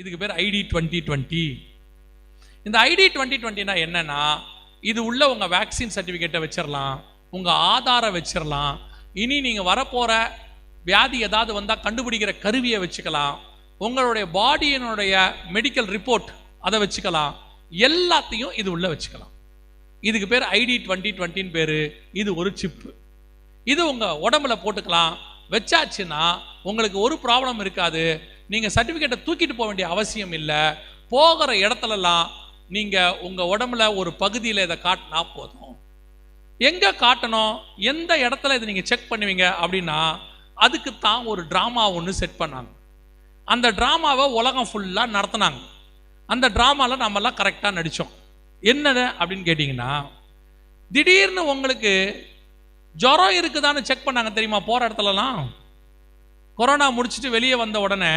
இதுக்கு பேர் IT twenty twenty இந்த ஐடி டுவெண்ட்டி டுவெண்ட்டினா என்னன்னா இது உள்ள உங்கள் வேக்சின் சர்டிஃபிகேட்டை வச்சிடலாம் உங்கள் ஆதாரை வச்சிடலாம் இனி நீங்கள் வரப்போகிற வியாதி ஏதாவது வந்தால் கண்டுபிடிக்கிற கருவியை வச்சுக்கலாம். உங்களுடைய பாடியினுடைய மெடிக்கல் ரிப்போர்ட் அதை வச்சுக்கலாம். எல்லாத்தையும் இது உள்ள வச்சுக்கலாம். இதுக்கு பேர் ஐடி டுவெண்ட்டி டுவெண்ட்டின்னு பேர். இது ஒரு சிப்பு இது உங்கள் உடம்புல போட்டுக்கலாம். வச்சாச்சுன்னா உங்களுக்கு ஒரு ப்ராப்ளம் இருக்காது. நீங்கள் சர்டிஃபிகேட்டை தூக்கிட்டு போக வேண்டிய அவசியம் இல்லை. போகிற இடத்துலலாம் நீங்கள் உங்கள் உடம்புல ஒரு பகுதியில் இதை காட்டினா போதும். எங்கே காட்டணும்? எந்த இடத்துல இதை நீங்கள் செக் பண்ணுவீங்க அப்படின்னா அதுக்கு தான் ஒரு ட்ராமா ஒன்று செட் பண்ணாங்க. அந்த ட்ராமாவை உலகம் ஃபுல்லாக நடத்துனாங்க. அந்த ட்ராமாவில் நம்மெல்லாம் கரெக்டாக நடித்தோம் என்னது அப்படின்னு கேட்டிங்கன்னா திடீர்னு உங்களுக்கு ஜுரம் இருக்குதான்னு செக் பண்ணாங்க தெரியுமா? போகிற இடத்துலலாம்? கொரோனா முடிச்சுட்டு வெளியே வந்த உடனே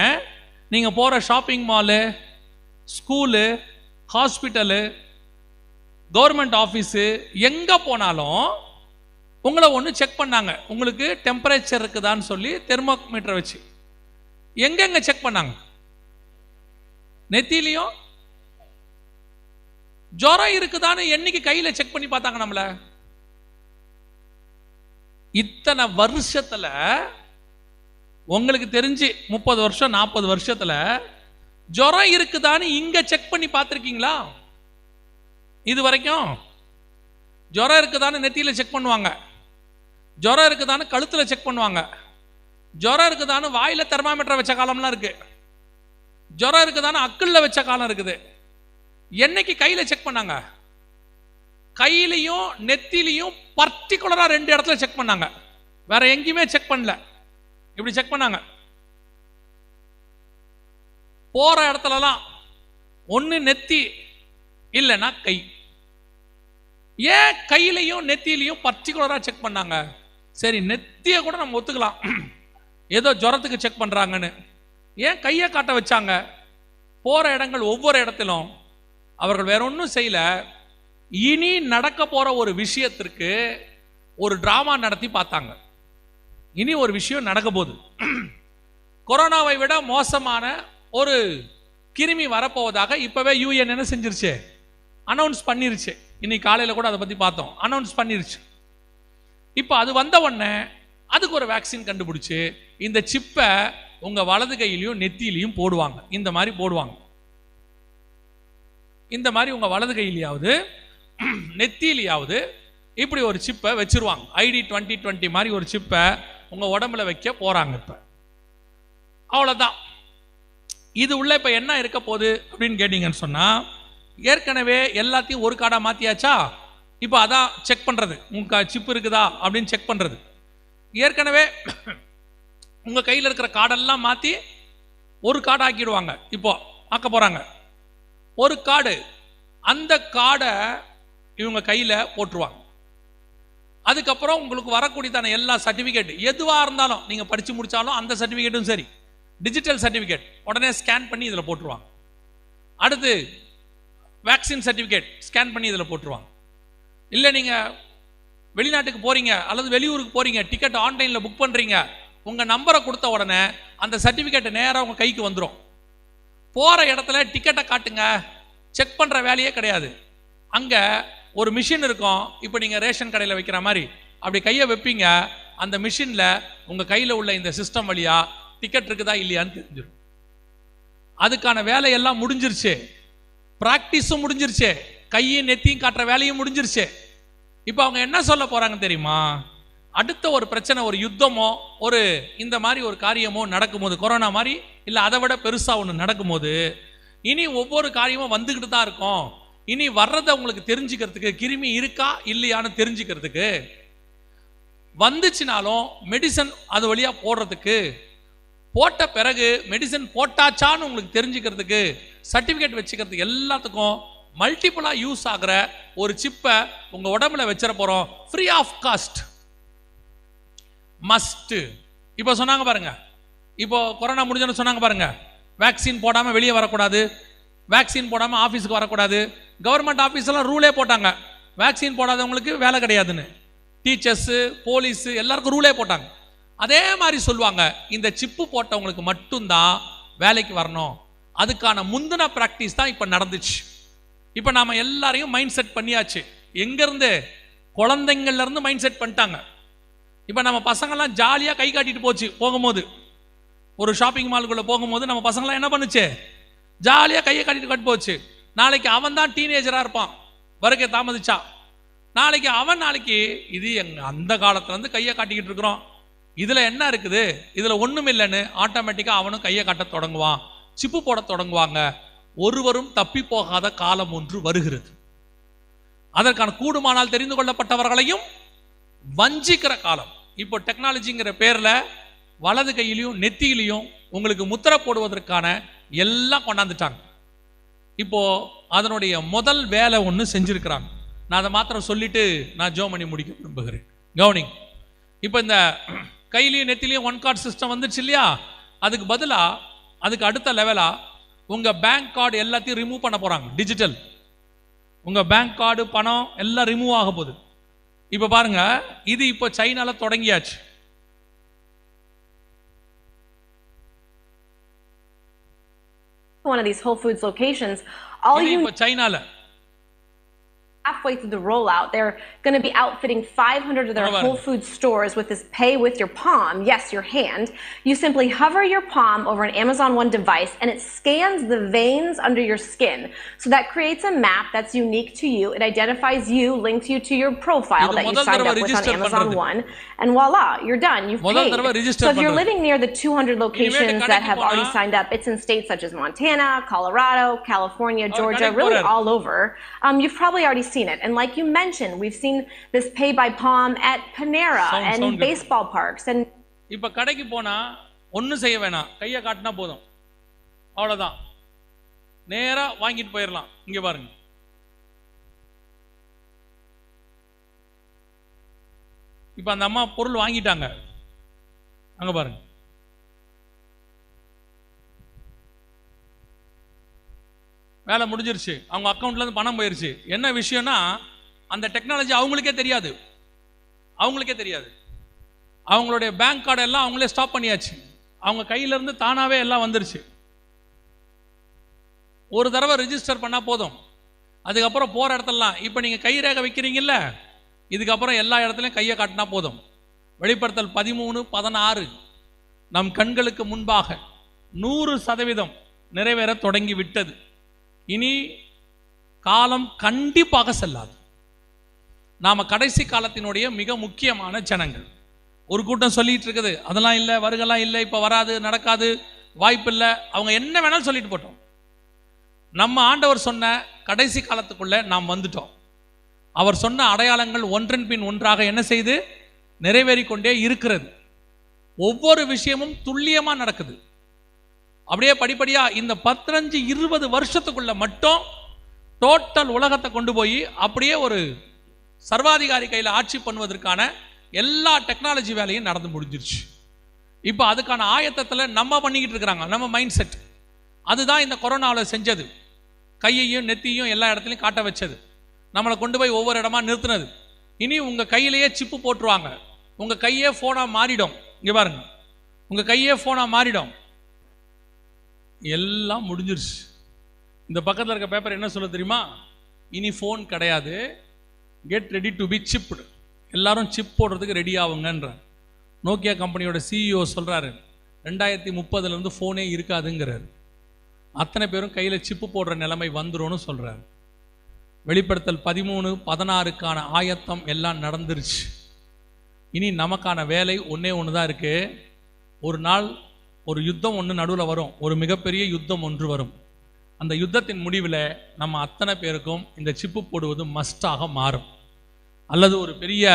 நீங்கள் போகிற shopping mall school hospital government office எங்கே போனாலும் உங்களை ஒன்று செக் பண்ணாங்க. உங்களுக்கு டெம்பரேச்சர் இருக்குதான்னு சொல்லி தெர்மோமீட்டர் வச்சு. எங்கெங்க செக் பண்ணாங்க? நெத்திலையும் ஜுரம் இருக்குதான்னு என்னைக்கு கையில் செக் பண்ணி பார்த்தாங்க நம்மள? இத்தனை வருஷத்தில் உங்களுக்கு தெரிஞ்சு முப்பது வருஷம் நாற்பது வருஷத்துல ஜுரம் இருக்குதான்னு இங்க செக் பண்ணி பார்த்துருக்கீங்களா? இது வரைக்கும் ஜுரம் இருக்குதான்னு நெத்தியில் செக் பண்ணுவாங்க. ஜுரம் இருக்குதான்னு கழுத்தில் செக் பண்ணுவாங்க. ஜுரம் இருக்குதான்னு வாயில் தெர்மாமீட்டர் வச்ச காலம்லாம் இருக்கு. ஜுரம் இருக்குதான்னு அக்கிளில் வச்ச காலம் இருக்குது. என்னைக்கு கையில் செக் பண்ணாங்க? கையிலையும் நெத்திலையும் பர்டிகுலராக ரெண்டு இடத்துல செக் பண்ணாங்க. வேற எங்கேயுமே செக் பண்ணல. இப்படி செக் பண்ணாங்க. போற இடத்துலலாம் ஒண்ணு நெத்தி இல்லைன்னா கை. ஏன் கையிலையும் நெத்திலையும் பர்டிகுலராக செக் பண்ணாங்க? சரி நெத்தியை கூட நம்ம ஒத்துக்கலாம். ஏதோ ஜுரத்துக்கு செக் பண்றாங்கன்னு. ஏன் கையை காட்ட வச்சாங்க? போற இடங்கள் ஒவ்வொரு இடத்திலும். அவர்கள் வேற ஒன்றும் செய்யல. இனி நடக்க போற ஒரு விஷயத்திற்கு ஒரு டிராமா நடத்தி பார்த்தாங்க. இனி ஒரு விஷயம் நடக்க போகுது கொரோனாவை விட மோசமான ஒரு கிருமி வரப்போவதாக இப்பவே யூஎன் என்ன செஞ்சிருச்சு? அனௌன்ஸ் பண்ணிருச்சு. இன்னைக்கு காலையில் கூட அதை பற்றி பார்த்தோம். அனௌன்ஸ் பண்ணிருச்சு. இப்போ அது வந்த உடனே அதுக்கு ஒரு வேக்சின் கண்டுபிடிச்சு இந்த சிப்பை உங்கள் வலது கையிலையும் நெத்தியிலையும் போடுவாங்க. இந்த மாதிரி போடுவாங்க. இந்த மாதிரி உங்கள் வலது கையிலையாவது நெத்தியிலையாவது இப்படி ஒரு சிப்பை வச்சிருவாங்க. ஐடி டுவெண்ட்டி டுவெண்ட்டி மாதிரி ஒரு சிப்பை உங்கள் உடம்புல வைக்க போகிறாங்க இப்போ. அவ்வளோதான் இது உள்ள இப்போ என்ன இருக்க போகுது அப்படின்னு கேட்டிங்கன்னு சொன்னால் ஏற்கனவே எல்லாத்தையும் ஒரு கார்டாக மாற்றியாச்சா இப்போ அதான் செக் பண்ணுறது உங்கள் சிப் இருக்குதா? அப்படின்னு செக் பண்ணுறது ஏற்கனவே உங்கள் கையில் இருக்கிற கார்டெல்லாம் மாற்றி ஒரு கார்டு ஆக்கிடுவாங்க. இப்போ ஆக்க போகிறாங்க ஒரு கார்டு அந்த கார்டை இவங்க கையில் போட்டுருவாங்க. அதுக்கப்புறம் உங்களுக்கு வரக்கூடியதான எல்லா சர்டிஃபிகேட் எதுவாக இருந்தாலும் நீங்கள் படித்து முடித்தாலும் அந்த சர்டிஃபிகேட்டும் சரி. டிஜிட்டல் சர்டிஃபிகேட் உடனே ஸ்கேன் பண்ணி இதில் போட்டுருவாங்க. அடுத்து வேக்சின் சர்டிஃபிகேட் ஸ்கேன் பண்ணி இதில் போட்டுருவாங்க. இல்லை நீங்கள் வெளிநாட்டுக்கு போகிறீங்க அல்லது வெளியூருக்கு போகிறீங்க டிக்கெட் ஆன்லைனில் புக் பண்ணுறீங்க உங்கள் நம்பரை கொடுத்த உடனே அந்த சர்டிஃபிகேட்டை நேராக உங்கள் கைக்கு வந்துடும் போகிற இடத்துல டிக்கெட்டை காட்டுங்க. செக் பண்ணுற வேலையே கிடையாது. அங்கே ஒரு மிஷின் இருக்கும். இப்போ நீங்கள் ரேஷன் கடையில் வைக்கிற மாதிரி. அப்படி கையை வைப்பீங்க. அந்த மிஷினில் உங்கள் கையில் உள்ள இந்த சிஸ்டம் வழியாக டிக்கெட் இருக்குதா இல்லையான்னு தெரிஞ்சிடும். அதுக்கான வேலையெல்லாம் முடிஞ்சிருச்சு. ப்ராக்டிஸும் முடிஞ்சிருச்சு. கையும் நெத்தியும் காட்டுற வேலையும் முடிஞ்சிருச்சு. இப்போ அவங்க என்ன சொல்ல போகிறாங்க தெரியுமா? அடுத்த ஒரு பிரச்சனை ஒரு யுத்தமோ ஒரு இந்த மாதிரி ஒரு காரியமோ நடக்கும்போது கொரோனா மாதிரி இல்லை அதை விட பெருசாக ஒன்று நடக்கும்போது இனி ஒவ்வொரு காரியமும் வந்துக்கிட்டு தான் இருக்கும். இனி வர்றதை உங்களுக்கு தெரிஞ்சுக்கிறதுக்கு கிருமி இருக்கா இல்லையான்னு தெரிஞ்சுக்கிறதுக்கு வந்துச்சுனாலும் மெடிசன் அது வழியாக போடுறதுக்கு போட்ட பிறகு மெடிசன் போட்டாச்சான்னு உங்களுக்கு தெரிஞ்சுக்கிறதுக்கு சர்டிஃபிகேட் வச்சுக்கிறதுக்கு எல்லாத்துக்கும் மல்டிபிளா யூஸ் ஆகிற ஒரு சிப்பை உங்கள் உடம்புல வச்சிட போகிறோம் ஃப்ரீ ஆஃப் காஸ்ட் மஸ்ட்டு இப்போ சொன்னாங்க பாருங்க. இப்போ கொரோனா முடிஞ்சோன்னு சொன்னாங்க பாருங்க. வேக்சின் போடாமல் வெளியே வரக்கூடாது. வேக்சின் போடாமல் ஆஃபீஸுக்கு வரக்கூடாது. கவர்மெண்ட் ஆஃபீஸ்லாம் ரூலே போட்டாங்க. வேக்சின் போடாதவங்களுக்கு வேலை கிடையாதுன்னு. டீச்சர்ஸு போலீஸு எல்லாருக்கும் ரூலே போட்டாங்க. அதே மாதிரி சொல்லுவாங்க இந்த சிப்பு போட்டவங்களுக்கு மட்டும்தான் வேலைக்கு வரணும். அதுக்கான முந்தின ப்ராக்டிஸ் தான் இப்போ நடந்துச்சு. இப்போ நாம் எல்லாரையும் மைண்ட் செட் பண்ணியாச்சு. எங்கேருந்து? குழந்தைங்கள்லேருந்து மைண்ட் செட் பண்ணிட்டாங்க. இப்போ நம்ம பசங்கள்லாம் ஜாலியாக கை காட்டிட்டு போச்சு போகும்போது. ஒரு ஷாப்பிங் மாலுக்குள்ளே போகும்போது நம்ம பசங்களாம் என்ன பண்ணுச்சு? ஜாலியாக கையை காட்டிட்டு கட்டு போச்சு. நாளைக்கு அவன் தான் டீனேஜராக இருப்பான். வருகை தாமதிச்சா. நாளைக்கு அவன் நாளைக்கு இது எங்க அந்த காலத்துல இருந்து கையை காட்டிக்கிட்டு இருக்கிறோம். இதுல என்ன இருக்குது? இதுல ஒண்ணும் இல்லைன்னு ஆட்டோமேட்டிக்கா அவனும் கையை காட்ட தொடங்குவான். சிப்பு போட தொடங்குவாங்க. ஒருவரும் தப்பி போகாத காலம் ஒன்று வருகிறது. அதற்கான கூடுமானால் தெரிந்து கொள்ளப்பட்டவர்களையும் வஞ்சிக்கிற காலம். இப்போ டெக்னாலஜிங்கிற பேர்ல வலது கையிலையும் நெத்தியிலையும் உங்களுக்கு முத்திரை போடுவதற்கான எல்லாம் கொண்டாந்துட்டாங்க. இப்போ அதனுடைய முதல் வேலை ஒன்று செஞ்சுருக்கிறாங்க. நான் அதை மாத்திரம் சொல்லிட்டு நான் ஜோ பண்ணி முடிக்க விரும்புகிறேன். கவுனிங் இப்போ இந்த கையிலையும் நெத்திலையும் ஒன் கார்டு சிஸ்டம் வந்துச்சு இல்லையா? அதுக்கு பதிலாக அதுக்கு அடுத்த லெவலாக உங்கள் பேங்க் கார்டு எல்லாத்தையும் ரிமூவ் பண்ண போகிறாங்க டிஜிட்டல் உங்கள் பேங்க் கார்டு பணம் எல்லாம் ரிமூவ் ஆக போகுது. இப்போ பாருங்கள் இது இப்போ சைனாவில் தொடங்கியாச்சு. one of these Whole Foods locations, all you, halfway through the rollout. They're going to be outfitting 500 of their Whole Foods stores with this pay with your palm, yes, your hand. You simply hover your palm over an Amazon One device and it scans the veins under your skin. So that creates a map that's unique to you. It identifies you, links you to your profile that you signed up with on Amazon One. And voila, you're done. You've paid. So if you're living near the 200 locations that have already signed up, it's in states such as Montana, Colorado, California, Georgia, really all over. Um, you've probably already seen it. And like you mentioned, we've seen this pay by palm at Panera Sound- and sound good. baseball parks. And இப்போ கடைக்கு போனா ஒன்றும் செய்ய வேணாம் கையை காட்டினா போதும் அவ்வளோதான் நேரா வாங்கிட்டு போயிடலாம் இங்க பாருங்க இப்போ அந்த அம்மா பொருள் வாங்கிட்டாங்க அங்க பாருங்க வேலை முடிஞ்சிருச்சு. அவங்க அக்கௌண்ட்லேருந்து பணம் போயிருச்சு. என்ன விஷயம்னா அந்த டெக்னாலஜி அவங்களுக்கே தெரியாது. அவங்களுக்கே தெரியாது. அவங்களுடைய பேங்க் கார்டு எல்லாம் அவங்களே ஸ்டாப் பண்ணியாச்சு. அவங்க கையில இருந்து எல்லாம் வந்துருச்சு. ஒரு தடவை ரிஜிஸ்டர் பண்ணால் போதும். அதுக்கப்புறம் போகிற இடத்துலலாம் இப்போ நீங்கள் கை ரேகை வைக்கிறீங்கல்ல இதுக்கப்புறம் எல்லா இடத்துலையும் கையை காட்டினா போதும். வெளிப்படுத்தல் பதிமூணு பதினாறு. நம் கண்களுக்கு முன்பாக நூறு சதவீதம் நிறைவேற தொடங்கி விட்டது. இனி காலம் கண்டிப்பாக செல்லாது. நாம் கடைசி காலத்தினுடைய மிக முக்கியமான ஜனங்கள். ஒரு கூட்டம் சொல்லிட்டு இருக்குது அதெல்லாம் இல்லை வருகெல்லாம் இல்லை இப்போ வராது நடக்காது வாய்ப்பு இல்லை. அவங்க என்ன வேணாலும் சொல்லிட்டு போட்டோம். நம்ம ஆண்டவர் சொன்ன கடைசி காலத்துக்குள்ளே நாம் வந்துட்டோம். அவர் சொன்ன அடையாளங்கள் ஒன்றன் பின் ஒன்றாக என்ன செய்து நிறைவேறிக்கொண்டே இருக்கிறது. ஒவ்வொரு விஷயமும் துல்லியமாக நடக்குது. அப்படியே படிப்படியா இந்த பத்தஞ்சு இருபது வருஷத்துக்குள்ள மட்டும் டோட்டல் உலகத்தை கொண்டு போய் அப்படியே ஒரு சர்வாதிகாரி கையில் ஆட்சி பண்ணுவதற்கான எல்லா டெக்னாலஜி வேலையும் நடந்து முடிஞ்சிருச்சு. இப்போ அதுக்கான ஆயத்தத்தில் நம்ம பண்ணிக்கிட்டு இருக்கிறாங்க. நம்ம மைண்ட் செட் அதுதான் இந்த கொரோனாவில் செஞ்சது. கையையும் நெத்தியும் எல்லா இடத்துலையும் காட்ட வச்சது. நம்மளை கொண்டு போய் ஒவ்வொரு இடமா நிறுத்தினது. இனி உங்கள் கையிலேயே சிப்பு போட்டுருவாங்க. உங்கள் கையே ஃபோனாக மாறிடும். இங்கே பாருங்க. உங்கள் கையே ஃபோனாக மாறிடும். எல்லாம் முடிஞ்சிருச்சு. இந்த பக்கத்தில் இருக்க பேப்பர் என்ன சொல்ல தெரியுமா? இனி ஃபோன் கிடையாது. Get ready to be chipped எல்லாரும் சிப் போடுறதுக்கு ரெடி ஆகுங்கன்ற நோக்கியா கம்பெனியோட சிஇஓ சொல்கிறாரு ரெண்டாயிரத்தி முப்பதுலேருந்து ஃபோனே இருக்காதுங்கிறார். அத்தனை பேரும் கையில் சிப்பு போடுற நிலைமை வந்துடும் சொல்கிறாரு வெளிப்படுத்தல் பதிமூணு பதினாறுக்கான ஆயத்தம் எல்லாம் நடந்துருச்சு. இனி நமக்கான வேலை ஒன்றே ஒன்று தான் இருக்குது ஒரு நாள் ஒரு யுத்தம் ஒன்று நடுவில் வரும். ஒரு மிகப்பெரிய யுத்தம் ஒன்று வரும். அந்த யுத்தத்தின் முடிவில் நம்ம அத்தனை பேருக்கும் இந்த சிப்பு போடுவது மஸ்டாக மாறும். அல்லது ஒரு பெரிய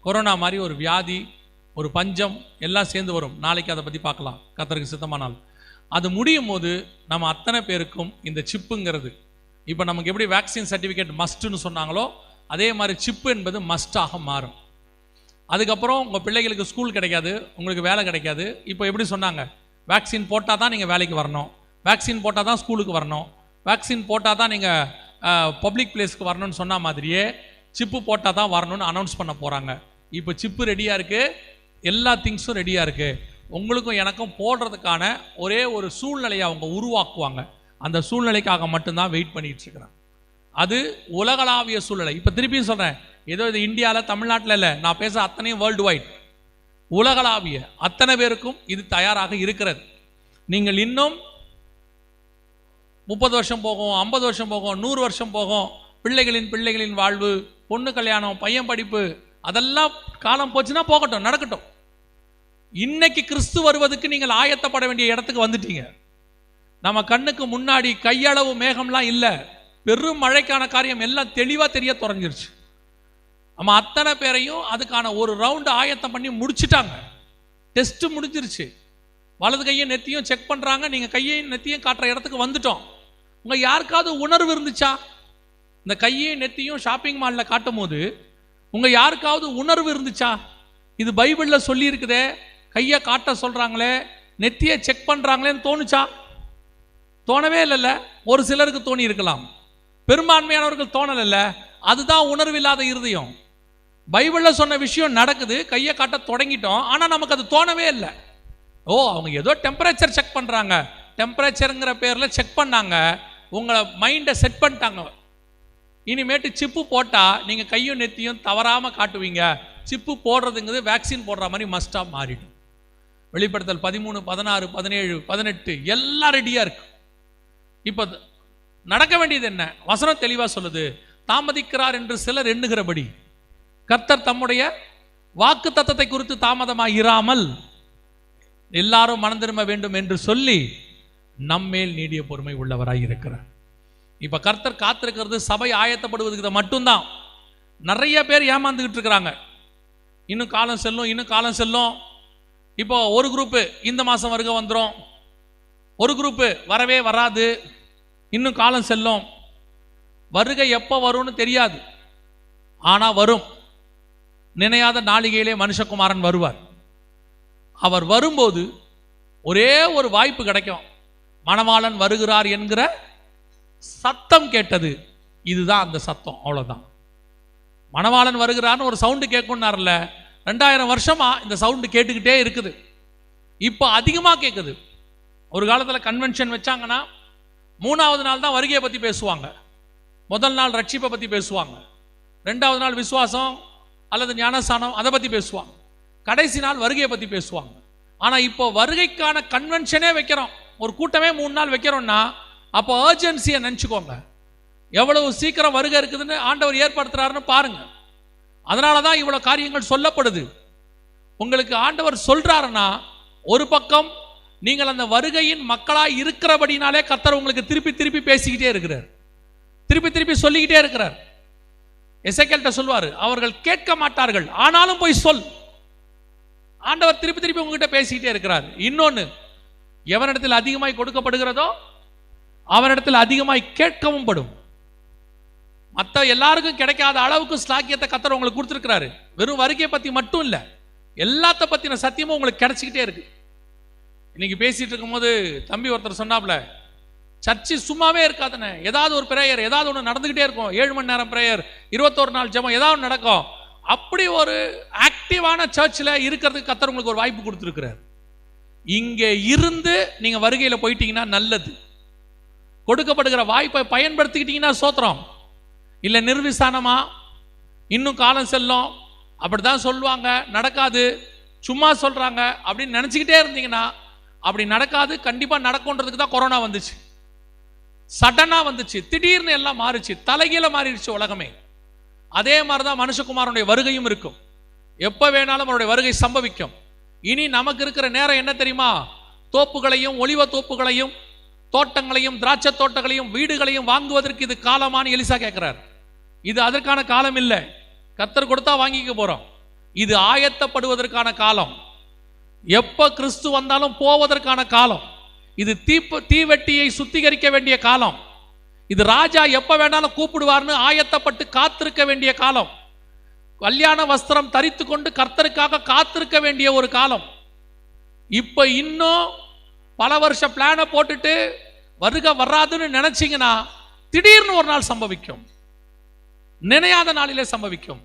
கொரோனா மாதிரி ஒரு வியாதி ஒரு பஞ்சம் எல்லாம் சேர்ந்து வரும். நாளைக்கு அதை பற்றி பார்க்கலாம். கத்தருக்கு சித்தமானால். அது முடியும் போது நம்ம அத்தனை பேருக்கும் இந்த சிப்புங்கிறது. இப்போ நமக்கு எப்படி வேக்சின் சர்டிஃபிகேட் மஸ்ட்டுன்னு சொன்னாங்களோ அதே மாதிரி சிப்பு என்பது மஸ்டாக மாறும். அதுக்கப்புறம் உங்கள் பிள்ளைகளுக்கு ஸ்கூல் கிடைக்காது உங்களுக்கு வேலை கிடைக்காது. இப்போ எப்படி சொன்னாங்க? வேக்சின் போட்டால் தான் நீங்கள் வேலைக்கு வரணும். வேக்சின் போட்டால் தான் ஸ்கூலுக்கு வரணும். வேக்சின் போட்டால் தான் நீங்கள் பப்ளிக் பிளேஸ்க்கு வரணும்னு சொன்ன மாதிரியே சிப்பு போட்டால் தான் வரணும்னு அனௌன்ஸ் பண்ண போகிறாங்க இப்போ சிப்பு ரெடியாக இருக்குது எல்லா திங்ஸும் ரெடியாக இருக்குது உங்களுக்கும் எனக்கும் போடுறதுக்கான ஒரே ஒரு சூழ்நிலையை அவங்க உருவாக்குவாங்க. அந்த சூழ்நிலைக்காக மட்டும்தான் வெயிட் பண்ணிகிட்டு இருக்கிறேன். அது உலகளாவிய சூழ்நிலை இப்போ திருப்பியும் சொல்கிறேன் ஏதோ இது இந்தியாவில் தமிழ்நாட்டில் இல்லை. நான் பேச அத்தனையும் வேர்ல்டு வைட் உலகளாவிய அத்தனை பேருக்கும் இது தயாராக இருக்கிறது. நீங்கள் இன்னும் முப்பது வருஷம் போகும் ஐம்பது வருஷம் போகும் நூறு வருஷம் போகும் பிள்ளைகளின் பிள்ளைகளின் வாழ்வு பொண்ணு கல்யாணம் பையன் படிப்பு அதெல்லாம் காலம் போச்சுன்னா போகட்டும் நடக்கட்டும். இன்னைக்கு கிறிஸ்து வருவதற்கு நீங்கள் ஆயத்தப்பட வேண்டிய இடத்துக்கு வந்துட்டீங்க. நம்ம கண்ணுக்கு முன்னாடி கையளவு மேகம்லாம் இல்லை. பெரும் மழைக்கான காரியம் எல்லாம் தெளிவாக தெரிய தொடங்கிருச்சு. நம்ம அத்தனை பேரையும் அதுக்கான ஒரு ரவுண்டு ஆயத்தம் பண்ணி முடிச்சிட்டாங்க. டெஸ்ட் முடிஞ்சிருச்சு. வலது கையை நெத்தியும் செக் பண்ணுறாங்க நீங்கள் கையையும் நெத்தியும் காட்டுற இடத்துக்கு வந்துட்டோம். உங்கள் யாருக்காவது உணர்வு இருந்துச்சா? இந்த கையையும் நெத்தியும் ஷாப்பிங் மாலில் காட்டும் போது உங்கள் யாருக்காவது உணர்வு இருந்துச்சா? இது பைபிளில் சொல்லியிருக்குதே. கையை காட்ட சொல்கிறாங்களே நெத்தியை செக் பண்ணுறாங்களேன்னு தோணுச்சா? தோணவே இல்லைல்ல. ஒரு சிலருக்கு தோணி இருக்கலாம். பெரும்பான்மையானவர்கள் தோணலைல்ல அதுதான் உணர்வில்லாத இருதயம். பைபிளில் சொன்ன விஷயம் நடக்குது கையை காட்ட தொடங்கிட்டோம் ஆனால் நமக்கு அது தோணவே இல்லை. ஓ அவங்க ஏதோ டெம்பரேச்சர் செக் பண்ணுறாங்க டெம்பரேச்சருங்கிற பேரில் செக் பண்ணாங்க. உங்களை மைண்டை செட் பண்ணிட்டாங்க. இனிமேட்டு சிப்பு போட்டால் நீங்கள் கையும் நெத்தியும் தவறாமல் காட்டுவீங்க. சிப்பு போடுறதுங்கிறது வேக்சின் போடுற மாதிரி மஸ்டாக மாறிடும். வெளிப்படுத்தல் பதிமூணு பதினாறு பதினேழு பதினெட்டு எல்லாம் ரெடியாக இருக்கு. இப்போ நடக்க வேண்டியது என்ன? வசனம் தெளிவாக சொல்லுது. தாமதிக்கிறார் என்று சிலர் எண்ணுகிறபடி. கர்த்தர் தம்முடைய வாக்கு தத்தத்தை குறித்து தாமதமாக இராமல் எல்லாரும் மனம் திரும்ப வேண்டும் என்று சொல்லி நம்மேல் நீடிய பொறுமை உள்ளவராக இருக்கிறார். இப்ப கர்த்தர் காத்திருக்கிறது சபை ஆயத்தப்படுவதுக்கு மட்டும்தான். நிறைய பேர் ஏமாந்துக்கிட்டு இருக்கிறாங்க. இன்னும் காலம் செல்லும் இன்னும் காலம் செல்லும். இப்போ ஒரு குரூப்பு இந்த மாதம் வருக வந்துடும் ஒரு குரூப்பு வரவே வராது. இன்னும் காலம் செல்லும். வருகை எப்போ வரும்னு தெரியாது. ஆனால் வரும். நினையாத நாளிகையிலே மனுஷகுமாரன் வருவார். அவர் வரும்போது ஒரே ஒரு வாய்ப்பு கிடைக்கும். மணவாளன் வருகிறார் என்கிற சத்தம் கேட்டது. இதுதான் அந்த சத்தம். அவ்வளோதான் மணவாளன் வருகிறான்னு ஒரு சவுண்டு கேட்கும்னார்ல ரெண்டாயிரம் வருஷமா இந்த சவுண்டு கேட்டுக்கிட்டே இருக்குது. இப்போ அதிகமாக கேட்குது ஒரு காலத்தில் கன்வென்ஷன் வச்சாங்கன்னா மூணாவது நாள் தான் வருகையை பற்றி பேசுவாங்க. முதல் நாள் ரட்சிப்பை பற்றி பேசுவாங்க. ரெண்டாவது நாள் விசுவாசம் அல்லது ஞானஸ்தானம் அதை பற்றி பேசுவாங்க. கடைசி நாள் வருகையை பற்றி பேசுவாங்க. ஆனால் இப்போ வருகைக்கான கன்வென்ஷனே வைக்கிறோம். ஒரு கூட்டமே மூணு நாள் வைக்கிறோம்னா அப்போ அர்ஜென்சியை நினச்சிக்கோங்க. எவ்வளவு சீக்கிரம் வருகை இருக்குதுன்னு ஆண்டவர் ஏற்படுத்துறாருன்னு பாருங்க. அதனால தான் இவ்வளோ காரியங்கள் சொல்லப்படுது. உங்களுக்கு ஆண்டவர் சொல்கிறாருன்னா ஒரு பக்கம் நீங்கள் அந்த வருகையின் மக்களாக இருக்கிறபடினாலே கத்தர் உங்களுக்கு திருப்பி திருப்பி பேசிக்கிட்டே இருக்கிறார். திருப்பி திருப்பி சொல்லிக்கிட்டே இருக்கிறார். எசைக்கல்கிட்ட சொல்வார் அவர்கள் கேட்க மாட்டார்கள் ஆனாலும் போய் சொல். ஆண்டவர் திருப்பி திருப்பி உங்ககிட்ட பேசிக்கிட்டே இருக்கிறார். இன்னொன்று எவனிடத்தில் அதிகமாய் கொடுக்கப்படுகிறதோ அவனிடத்தில் அதிகமாய் கேட்கவும் படும். மற்ற எல்லாருக்கும் கிடைக்காத அளவுக்கு ஸ்லாக்கியத்தை கத்தர் உங்களுக்கு கொடுத்துருக்கிறாரு. வெறும் வருகையை பற்றி மட்டும் இல்லை எல்லாத்த பற்றின சத்தியமும் உங்களுக்கு கிடைச்சிக்கிட்டே இருக்குது இன்னைக்கு பேசிட்டு இருக்கும்போது தம்பி ஒருத்தர் சொன்னாப்ல சர்ச்சு சும்மாவே இருக்காதுன்னு. ஏதாவது ஒரு பிரேயர் ஏதாவது ஒன்று நடந்துக்கிட்டே இருக்கும். ஏழு மணி நேரம் பிரேயர் இருபத்தோரு நாள் ஜெபம் ஏதாவது நடக்கும். அப்படி ஒரு ஆக்டிவான சர்ச்சில் இருக்கிறதுக்கு கத்தர் உங்களுக்கு ஒரு வாய்ப்பு கொடுத்துருக்கிறார். இங்கே இருந்து நீங்கள் வருகையில் போயிட்டீங்கன்னா நல்லது. கொடுக்கப்படுகிற வாய்ப்பை பயன்படுத்திக்கிட்டீங்கன்னா சோத்திரம். இல்லை நிர்விசானமா? இன்னும் காலம் செல்லும். அப்படிதான் சொல்லுவாங்க. நடக்காது. சும்மா சொல்கிறாங்க அப்படின்னு நினச்சிக்கிட்டே இருந்தீங்கன்னா அப்படி நடக்காது கண்டிப்பாக நடக்கும்ன்றதுக்கு தான் கொரோனா வந்துச்சு. சடனாக வந்துச்சு. திடீர்னு எல்லாம் மாறுச்சு. தலைகீழ மாறிடுச்சு உலகமே. அதே மாதிரி தான் மனுஷகுமாரனுடைய வருகையும் இருக்கும். எப்போ வேணாலும் அவருடைய வருகை சம்பவிக்கும். இனி நமக்கு இருக்கிற நேரம் என்ன தெரியுமா? தோப்புகளையும் ஒளிவ தோப்புகளையும் தோட்டங்களையும் திராட்சை தோட்டங்களையும் வீடுகளையும் வாங்குவதற்கு இது காலமான்னு எலிசா கேட்கிறார் இது அதற்கான காலம் இல்லை. கத்தர் கொடுத்தா வாங்கிக்க போறோம். இது ஆயத்தப்படுவதற்கான காலம். எப்போ கிறிஸ்து வந்தாலும் போவதற்கான காலம். இது தீப்பு தீவெட்டியை சுத்திகரிக்க வேண்டிய காலம். இது ராஜா எப்போ வேணாலும் கூப்பிடுவார்னு ஆயத்தப்பட்டு காத்திருக்க வேண்டிய காலம். கல்யாண வஸ்திரம் தரித்து கொண்டு கர்த்தருக்காக காத்திருக்க வேண்டிய ஒரு காலம். இப்போ இன்னும் பல வருஷ பிளானை போட்டுட்டு வருக வராதுன்னு நினச்சிங்கன்னா திடீர்னு ஒரு நாள் சம்பவிக்கும். நினையாத நாளிலே சம்பவிக்கும்.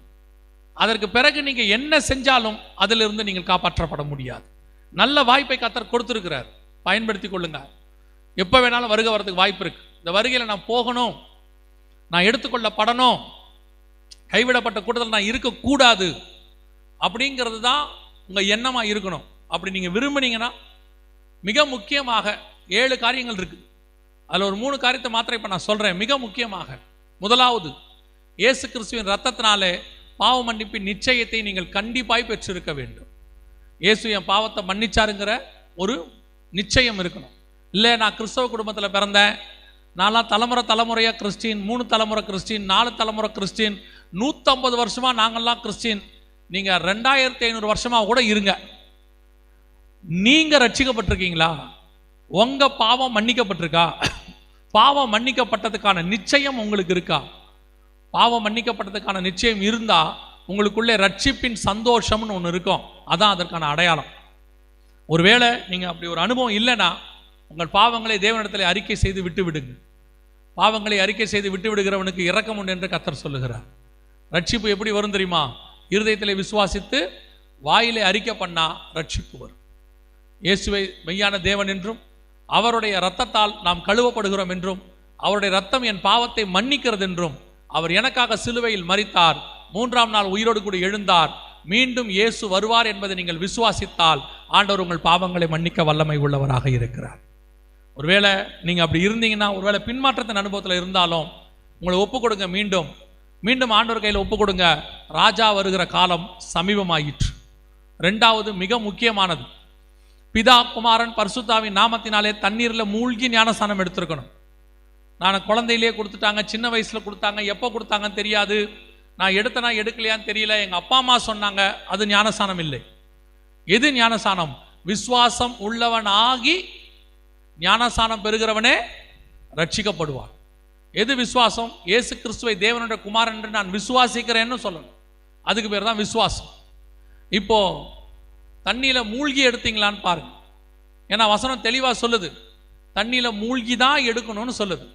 அதற்கு பிறகு நீங்கள் என்ன செஞ்சாலும் அதிலிருந்து நீங்கள் காப்பாற்றப்பட முடியாது. நல்ல வாய்ப்பை கத்தர் கொடுத்துருக்கிறார். பயன்படுத்தி கொள்ளுங்க எப்போ வேணாலும் வருகை வரதுக்கு வாய்ப்பு இருக்கு. இந்த வருகையில் நான் போகணும். நான் எடுத்துக்கொள்ளப்படணும். கைவிடப்பட்ட கூட்டத்தில் நான் இருக்கக்கூடாது. அப்படிங்கிறது தான் உங்கள் எண்ணமாக இருக்கணும். அப்படி நீங்கள் விரும்புனீங்கன்னா மிக முக்கியமாக ஏழு காரியங்கள் இருக்குது அதில் ஒரு மூணு காரியத்தை மாத்திரம் இப்போ நான் சொல்கிறேன் மிக முக்கியமாக. முதலாவது இயேசு கிறிஸ்துவின் ரத்தத்தினாலே பாவ மன்னிப்பின் நிச்சயத்தை நீங்கள் கண்டிப்பாய் பெற்றிருக்க வேண்டும். இயேசு என் பாவத்தை மன்னிச்சாருங்கிற ஒரு நிச்சயம் இருக்கணும். இல்லை நான் கிறிஸ்தவ குடும்பத்தில் பிறந்தேன். நான்லாம் தலைமுறை தலைமுறையாக கிறிஸ்டின் மூணு தலைமுறை கிறிஸ்டின் நாலு தலைமுறை கிறிஸ்டின் நூற்றம்பது வருஷமாக நாங்கள்லாம் கிறிஸ்டின். நீங்கள் ரெண்டாயிரத்தி ஐநூறு வருஷமாக கூட இருங்க. நீங்கள் ரட்சிக்கப்பட்டிருக்கீங்களா? உங்கள் பாவம் மன்னிக்கப்பட்டிருக்கா? பாவம் மன்னிக்கப்பட்டதுக்கான நிச்சயம் உங்களுக்கு இருக்கா? பாவம் மன்னிக்கப்பட்டதுக்கான நிச்சயம் இருந்தால் உங்களுக்குள்ளே ரட்சிப்பின் சந்தோஷம்னு ஒன்று இருக்கும். அதான் அதற்கான அடையாளம். ஒருவேளை நீங்கள் அப்படி ஒரு அனுபவம் இல்லைன்னா உங்கள் பாவங்களை தேவனிடத்தில் அறிக்கை செய்து விட்டு விடுங்க. பாவங்களை அறிக்கை செய்து விட்டு விடுகிறவனுக்கு இறக்கம் உண்டு என்று கத்தர் சொல்லுகிறார். ரட்சிப்பு எப்படி வரும் தெரியுமா? இருதயத்தில் விசுவாசித்து வாயிலை அறிக்கை பண்ணால் ரட்சிப்பு வரும். இயேசுவை மெய்யான தேவன் என்றும் அவருடைய இரத்தத்தால் நாம் கழுவப்படுகிறோம் என்றும் அவருடைய ரத்தம் என் பாவத்தை மன்னிக்கிறது என்றும் அவர் எனக்காக சிலுவையில் மறித்தார் மூன்றாம் நாள் உயிரோடு கூட எழுந்தார். மீண்டும் இயேசு வருவார் என்பதை நீங்கள் விசுவாசித்தால் ஆண்டவர் உங்கள் பாவங்களை மன்னிக்க வல்லமை உள்ளவராக இருக்கிறார். ஒருவேளை நீங்கள் அப்படி இருந்தீங்கன்னா ஒருவேளை பின்மாற்றத்தின் அனுபவத்தில் இருந்தாலும் உங்களை ஒப்பு கொடுங்க மீண்டும். மீண்டும் ஆண்டவர் கையில் ஒப்பு கொடுங்க. ராஜா வருகிற காலம் சமீபமாயிற்று. ரெண்டாவது மிக முக்கியமானது. பிதா குமாரன் பர்சுத்தாவின் நாமத்தினாலே தண்ணீரில் மூழ்கி ஞானஸ்தானம் எடுத்திருக்கணும். நான் குழந்தையிலேயே கொடுத்துட்டாங்க சின்ன வயசில் கொடுத்தாங்க எப்போ கொடுத்தாங்கன்னு தெரியாது. நான் எடுத்தனா எடுக்கலையான்னு தெரியல. எங்கள் அப்பா அம்மா சொன்னாங்க அது ஞானசானம் இல்லை. எது ஞானசானம் விசுவாசம் உள்ளவன் ஆகி ஞானசானம் பெறுகிறவனே ரட்சிக்கப்படுவான். எது விசுவாசம்? ஏசு கிறிஸ்துவை தேவனுடைய குமாரன் என்று நான் விசுவாசிக்கிறேன்னு சொல்லணும். அதுக்கு பேர் தான் விசுவாசம். இப்போ தண்ணியில் மூழ்கி எடுத்தீங்களான்னு பாருங்க. ஏன்னா வசனம் தெளிவாக சொல்லுது. தண்ணியில் மூழ்கி தான் எடுக்கணும்னு சொல்லுது.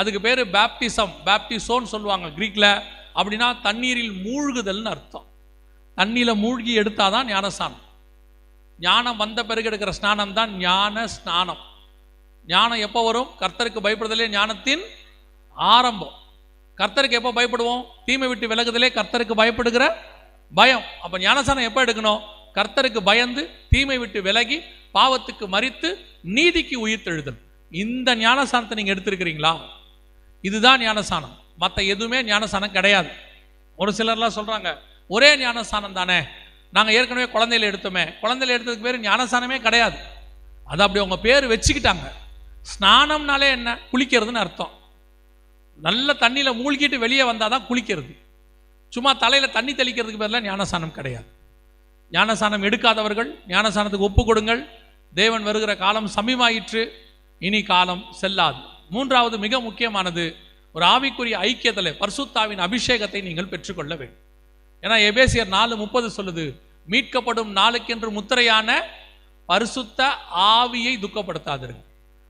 அதுக்கு பேர் பேப்டிசம் பேப்டிசோன்னு சொல்லுவாங்க க்ரீக்கில் அப்படின்னா தண்ணீரில் மூழ்குதல்னு அர்த்தம். தண்ணியில் மூழ்கி எடுத்தால் தான் ஞானஸ்நானம். ஞானம் வந்த பிறகு எடுக்கிற ஸ்நானம் தான் ஞான ஸ்நானம். ஞானம் எப்போ வரும்? கர்த்தருக்கு பயப்படுதலே ஞானத்தின் ஆரம்பம். கர்த்தருக்கு எப்போ பயப்படுவோம்? தீமை விட்டு விலகுதலே கர்த்தருக்கு பயப்படுகிற பயம். அப்போ ஞானஸ்தானம் எப்போ எடுக்கணும்? கர்த்தருக்கு பயந்து தீமை விட்டு விலகி பாவத்துக்கு மறித்து நீதிக்கு உயிர்த்தெழுதல். இந்த ஞானஸ்தானத்தை நீங்கள் எடுத்திருக்கிறீங்களா? இதுதான் ஞானஸ்தானம். மற்ற எதுவுமே ஞானஸ்தானம் கிடையாது. ஒரு சிலர்லாம் சொல்கிறாங்க ஒரே ஞானஸ்தானம் தானே. நாங்கள் ஏற்கனவே குழந்தையில எடுத்தோமே. குழந்தையில எடுத்ததுக்கு பேர் ஞானஸ்தானமே கிடையாது. அது அப்படி உங்கள் பேர் வச்சுக்கிட்டாங்க. ஸ்நானம்னாலே என்ன? குளிக்கிறதுன்னு அர்த்தம். நல்ல தண்ணியில் மூழ்கிட்டு வெளியே வந்தால் தான் குளிக்கிறது. சும்மா தலையில் தண்ணி தெளிக்கிறதுக்கு பதிலாக ஞானஸ்தானம் கிடையாது. ஞானஸ்தானம் எடுக்காதவர்கள் ஞானஸ்தானத்துக்கு ஒப்பு கொடுங்கள். தேவன் வருகிற காலம் சமீபாயிற்று. இனி காலம் செல்லாது. மூன்றாவது மிக முக்கியமானது ஒரு ஆவிக்குரிய ஐக்கியத்தில் பர்சுத்தாவின் அபிஷேகத்தை நீங்கள் பெற்றுக்கொள்ள வேண்டும். ஏன்னா எபேசியர் நாலு முப்பது சொல்லுது மீட்கப்படும் நாளுக்கென்று முத்திரையான பரிசுத்த ஆவியை துக்கப்படுத்தாதிருங்க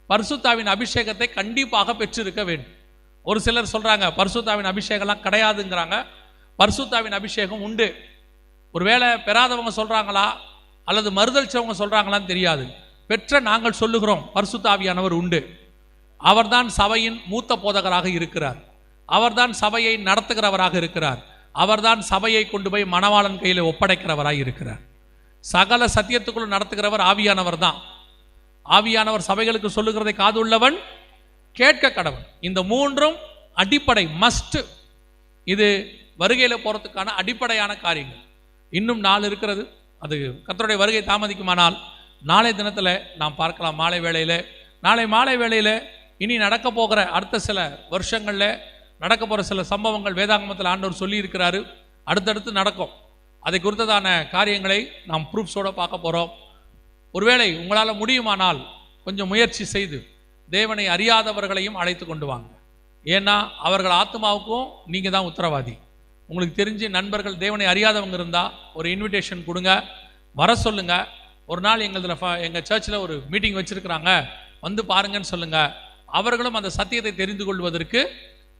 பரிசுத்தாவின் அபிஷேகத்தை கண்டிப்பாக பெற்றிருக்க வேண்டும். ஒரு சிலர் சொல்கிறாங்க பரிசுத்தாவின் அபிஷேகம்லாம் கிடையாதுங்கிறாங்க. பரிசுத்தாவின் அபிஷேகம் உண்டு. ஒருவேளை பெறாதவங்க சொல்கிறாங்களா அல்லது மறுதளிச்சவங்க சொல்கிறாங்களான்னு தெரியாது. பெற்ற நாங்கள் சொல்லுகிறோம் பரிசுத்தாவியானவர் உண்டு. அவர்தான் சபையின் மூத்த போதகராக இருக்கிறார். அவர்தான் சபையை நடத்துகிறவராக இருக்கிறார். அவர்தான் சபையை கொண்டு போய் மணவாளன் கையில் ஒப்படைக்கிறவராக இருக்கிறார். சகல சத்தியத்துக்குள் நடத்துகிறவர் ஆவியானவர் தான். ஆவியானவர் சபைகளுக்கு சொல்லுகிறதை காது உள்ளவன் கேட்க கடவன். இந்த மூன்றும் அடிப்படை மஸ்ட் இது வருகையில் போகிறதுக்கான அடிப்படையான காரியங்கள். இன்னும் நாள் இருக்கிறது. அது கத்தருடைய வருகை தாமதிக்குமானால் நாளை தினத்தில் நாம் பார்க்கலாம் மாலை வேளையில். நாளை மாலை வேளையில் இனி நடக்க போகிற அடுத்த சில வருஷங்களில் நடக்க போகிற சில சம்பவங்கள் வேதாகமத்தில் ஆண்டவர் சொல்லியிருக்கிறாரு. அடுத்தடுத்து நடக்கும். அதை குறித்ததான காரியங்களை நாம் ப்ரூஃப்ஸோடு பார்க்க போகிறோம் ஒருவேளை உங்களால் முடியுமானால் கொஞ்சம் முயற்சி செய்து தேவனை அறியாதவர்களையும் அழைத்து கொண்டு வாங்க. ஏன்னா அவர்கள் ஆத்மாவுக்கும் நீங்கள் தான் உத்தரவாதி. உங்களுக்கு தெரிஞ்சு நண்பர்கள் தேவனை அறியாதவங்க இருந்தால் ஒரு இன்விடேஷன் கொடுங்க. வர சொல்லுங்கள் ஒரு நாள் எங்களதில் எங்கள் சர்ச்சில் ஒரு மீட்டிங் வச்சுருக்கிறாங்க. வந்து பாருங்கன்னு சொல்லுங்கள் அவர்களும் அந்த சத்தியத்தை தெரிந்து கொள்வதற்கு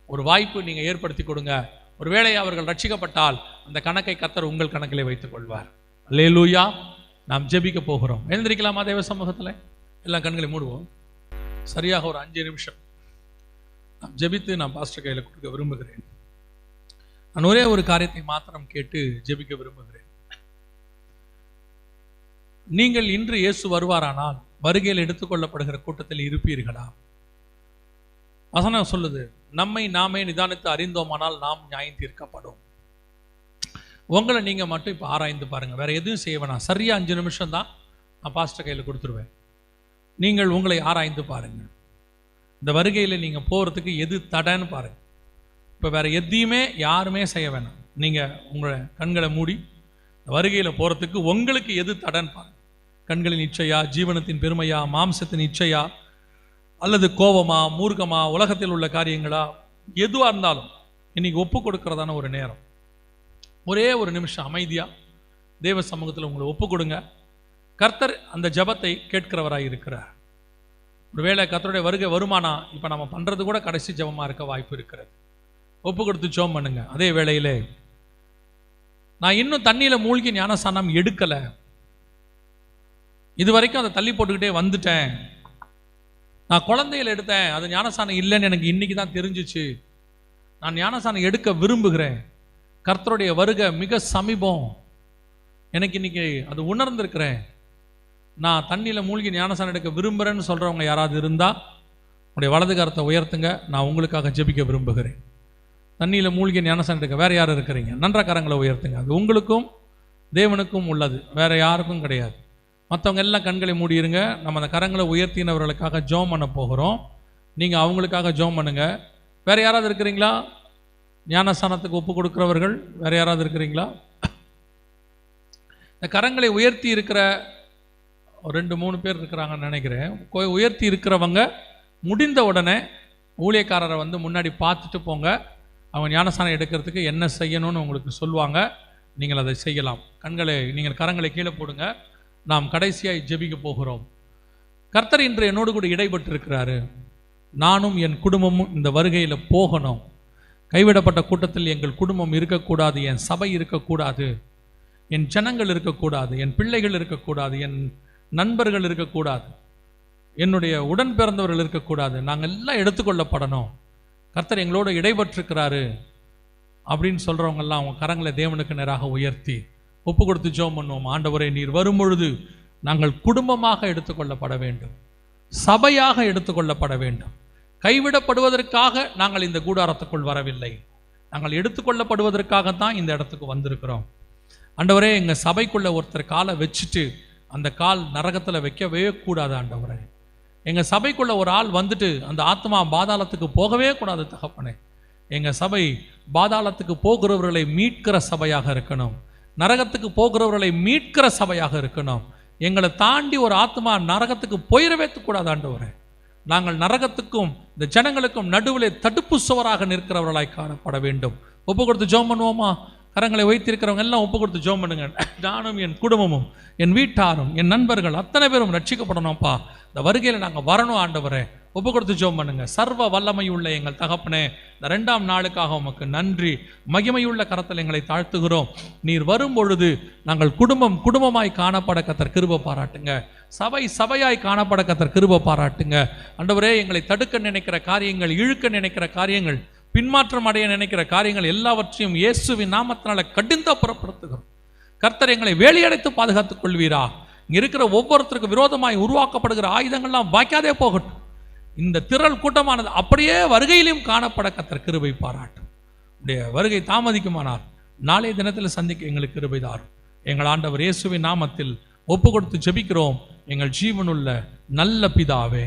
ஒரு வாய்ப்பு நீங்கள் ஏற்படுத்தி கொடுங்க. ஒருவேளை அவர்கள் ரட்சிக்கப்பட்டால் அந்த கணக்கை கத்தர் உங்கள் கணக்கிலே வைத்துக் கொள்வார். அல்லேலூயா நாம் ஜெபிக்க போகிறோம். எழுந்திருக்கலாமா தேவ சமூகத்தில்? எல்லா கண்களையும் மூடுவோம். சரியாக ஒரு அஞ்சு நிமிஷம். நாம் ஜெபித்து நான் பாஸ்டர் கையில் கொடுக்க விரும்புகிறேன். நான் ஒரே ஒரு காரியத்தை மாத்திரம் கேட்டு ஜெபிக்க விரும்புகிறேன். நீங்கள் இன்று இயேசு வருவாரானால் வருகையில் எடுத்துக்கொள்ளப்படுகிற கூட்டத்தில் இருப்பீர்களா? வசனம் சொல்லுது நம்மை நாமே நிதானித்து அறிந்தோமானால் நாம் நியாயம் தீர்க்கப்படும். உங்களை நீங்க மட்டும் இப்போ ஆராய்ந்து பாருங்க. வேற எதுவும் செய்ய வேணாம். சரியா அஞ்சு நிமிஷம் தான் நான் பாஸ்டர் கையில் கொடுத்துருவேன். நீங்கள் உங்களை ஆராய்ந்து பாருங்க. இந்த வருகையில் நீங்க போறதுக்கு எது தடைன்னு பாருங்கள் இப்போ வேற எதையுமே யாருமே செய்ய வேணாம். நீங்கள் உங்களை கண்களை மூடி இந்த வருகையில் போறதுக்கு உங்களுக்கு எது தடைன்னு பாருங்க. கண்களின் இச்சையா ஜீவனத்தின் பெருமையா மாம்சத்தின் இச்சையா அல்லது கோபமா மூர்க்கமா உலகத்தில் உள்ள காரியங்களா எதுவாக இருந்தாலும் இன்னைக்கு ஒப்பு கொடுக்கறதான ஒரு நேரம். ஒரே ஒரு நிமிஷம் அமைதியாக தேவ சமூகத்தில் உங்களை ஒப்பு கொடுங்க. கர்த்தர் அந்த ஜெபத்தை கேட்கிறவராக இருக்கிறார். ஒருவேளை கர்த்தருடைய வருகை வருமானா இப்போ நம்ம பண்ணுறது கூட கடைசி ஜபமாக இருக்க வாய்ப்பு இருக்கிறது. ஒப்பு கொடுத்து ஜெபம் பண்ணுங்க. அதே வேளையிலே நான் இன்னும் தண்ணியில் மூழ்கி ஞானசானம் எடுக்கலை. இது வரைக்கும் அதை தள்ளி போட்டுக்கிட்டே வந்துட்டேன். நான் குழந்தைகள் எடுத்தேன். அது ஞானசானம் இல்லைன்னு எனக்கு இன்னைக்கு தான் தெரிஞ்சிச்சு. நான் ஞானசானம் எடுக்க விரும்புகிறேன். கர்த்தருடைய வருகை மிக சமீபம். எனக்கு இன்னைக்கு அது உணர்ந்திருக்கிறேன். நான் தண்ணியில் மூழ்கி ஞானசானம் எடுக்க விரும்புகிறேன்னு சொல்கிறவங்க யாராவது இருந்தால் உங்களுடைய வலது கரத்தை உயர்த்துங்க. நான் உங்களுக்காக ஜெபிக்க விரும்புகிறேன். தண்ணியில் மூழ்கி ஞானசானம் எடுக்க வேறு யாரும் இருக்கிறீங்க? நன்ற கரங்களை உயர்த்துங்க. அது உங்களுக்கும் தேவனுக்கும் உள்ளது. வேறு யாருக்கும் கிடையாது. மற்றவங்க எல்லாம் கண்களை மூடிருங்க. நம்ம அந்த கரங்களை உயர்த்தினவர்களுக்காக ஜோம் பண்ண போகிறோம். நீங்கள் அவங்களுக்காக ஜோம் பண்ணுங்கள் வேற யாராவது இருக்கிறீங்களா? ஞானஸ்தானத்துக்கு ஒப்பு கொடுக்குறவர்கள் வேறு யாராவது இருக்கிறீங்களா? இந்த கரங்களை உயர்த்தி இருக்கிற ஒரு ரெண்டு மூணு பேர் இருக்கிறாங்கன்னு நினைக்கிறேன். கொ- உயர்த்தி இருக்கிறவங்க முடிந்த உடனே ஊழியக்காரரை வந்து முன்னாடி பார்த்துட்டு போங்க. அவங்க ஞானஸ்தானம் எடுக்கிறதுக்கு என்ன செய்யணும்னு உங்களுக்கு சொல்லுவாங்க. நீங்கள் அதை செய்யலாம். கண்களை நீங்கள் கரங்களை கீழே போடுங்க. நாம் கடைசியாய் ஜெபிக்க போகிறோம். கர்த்தர் இன்று என்னோடு கூட இடைபட்டிருக்கிறாரு நானும் என் குடும்பமும் இந்த வருகையில் போகணும். கைவிடப்பட்ட கூட்டத்தில் எங்கள் குடும்பம் இருக்கக்கூடாது என் சபை இருக்கக்கூடாது என் ஜனங்கள் இருக்கக்கூடாது என் பிள்ளைகள் இருக்கக்கூடாது என் நண்பர்கள் இருக்கக்கூடாது என்னுடைய உடன் பிறந்தவர்கள் இருக்கக்கூடாது. நாங்கள் எல்லாம் எடுத்துக்கொள்ளப்படணும். கர்த்தர் எங்களோட இடைபட்டிருக்கிறாரு அப்படின்னு சொல்கிறவங்கெல்லாம் அவங்க கரங்களை தேவனுக்கு நேராக உயர்த்தி ஒப்பு கொடுத்து ஜோம் பண்ணுவோம். ஆண்டவரே நீர் வரும்பொழுது நாங்கள் குடும்பமாக எடுத்துக்கொள்ளப்பட வேண்டும். சபையாக எடுத்துக்கொள்ளப்பட வேண்டும். கைவிடப்படுவதற்காக நாங்கள் இந்த கூடாரத்துக்குள் வரவில்லை. நாங்கள் எடுத்துக்கொள்ளப்படுவதற்காகத்தான் இந்த இடத்துக்கு வந்திருக்கிறோம். ஆண்டவரே எங்கள் சபைக்குள்ள ஒருத்தர் காலை வச்சுட்டு அந்த கால் நரகத்தில் வைக்கவே கூடாது ஆண்டவரே. எங்கள் சபைக்குள்ள ஒரு ஆள் வந்துட்டு அந்த ஆத்மா பாதாளத்துக்கு போகவே கூடாது தகப்பனே. எங்கள் சபை பாதாளத்துக்கு போகிறவர்களை மீட்கிற சபையாக இருக்கணும். நரகத்துக்கு போகிறவர்களை மீட்கிற சபையாக இருக்கணும். எங்களை தாண்டி ஒரு ஆத்மா நரகத்துக்கு போயிடவே கூடாது ஆண்டவரே. நாங்கள் நரகத்துக்கும் இந்த ஜனங்களுக்கும் நடுவிலே தடுப்பு சுவராக நிற்கிறவர்களாய் காணப்பட வேண்டும். ஒப்பு கொடுத்து ஜோம் பண்ணுவோமா? கரங்களை வைத்திருக்கிறவங்க எல்லாம் ஒப்பு கொடுத்து ஜோம் பண்ணுங்க. நானும் என் குடும்பமும் என் வீட்டாரும் என் நண்பர்கள் அத்தனை பேரும் ரட்சிக்கப்படணும்ப்பா. இந்த வருகையில் நாங்கள் வரணும் ஆண்டவரே. ஒப்பு கொடுத்து ஜோம் பண்ணுங்க. சர்வ வல்லமையுள்ள எங்கள் தகப்பனே இந்த ரெண்டாம் நாளுக்காக உமக்கு நன்றி. மகிமையுள்ள கரத்தில் எங்களை தாழ்த்துகிறோம். நீர் வரும் பொழுது நாங்கள் குடும்பம் குடும்பமாய் காணப்பட கத்தர் கிருப பாராட்டுங்க. சபை சபையாய் காணப்பட கத்தர் கிருப பாராட்டுங்க. அண்டவரே எங்களை தடுக்க நினைக்கிற காரியங்கள் இழுக்க நினைக்கிற காரியங்கள் பின்மாற்றம் அடைய நினைக்கிற காரியங்கள் எல்லாவற்றையும் இயேசுவின் நாமத்தினால கடிந்த புறப்படுத்துகிறோம். கர்த்தர் எங்களை வேலையடைத்து பாதுகாத்துக் கொள்வீரா. இருக்கிற ஒவ்வொருத்தருக்கு விரோதமாய் உருவாக்கப்படுகிற ஆயுதங்கள்லாம் வாய்க்காதே போகட்டும். இந்த திரள் கூட்டமானது அப்படியே வருகையிலும் காணப்பட கத்தர் கிருபை பாராட்டும் உடைய வருகை தாமதிக்குமானால் நாளைய தினத்தில் சந்திக்க எங்களுக்கு கிருபை தாரும். எங்கள் ஆண்டவர் இயேசுவின் நாமத்தில் ஒப்பு கொடுத்து ஜெபிக்கிறோம். எங்கள் ஜீவனுள்ள நல்ல பிதாவே.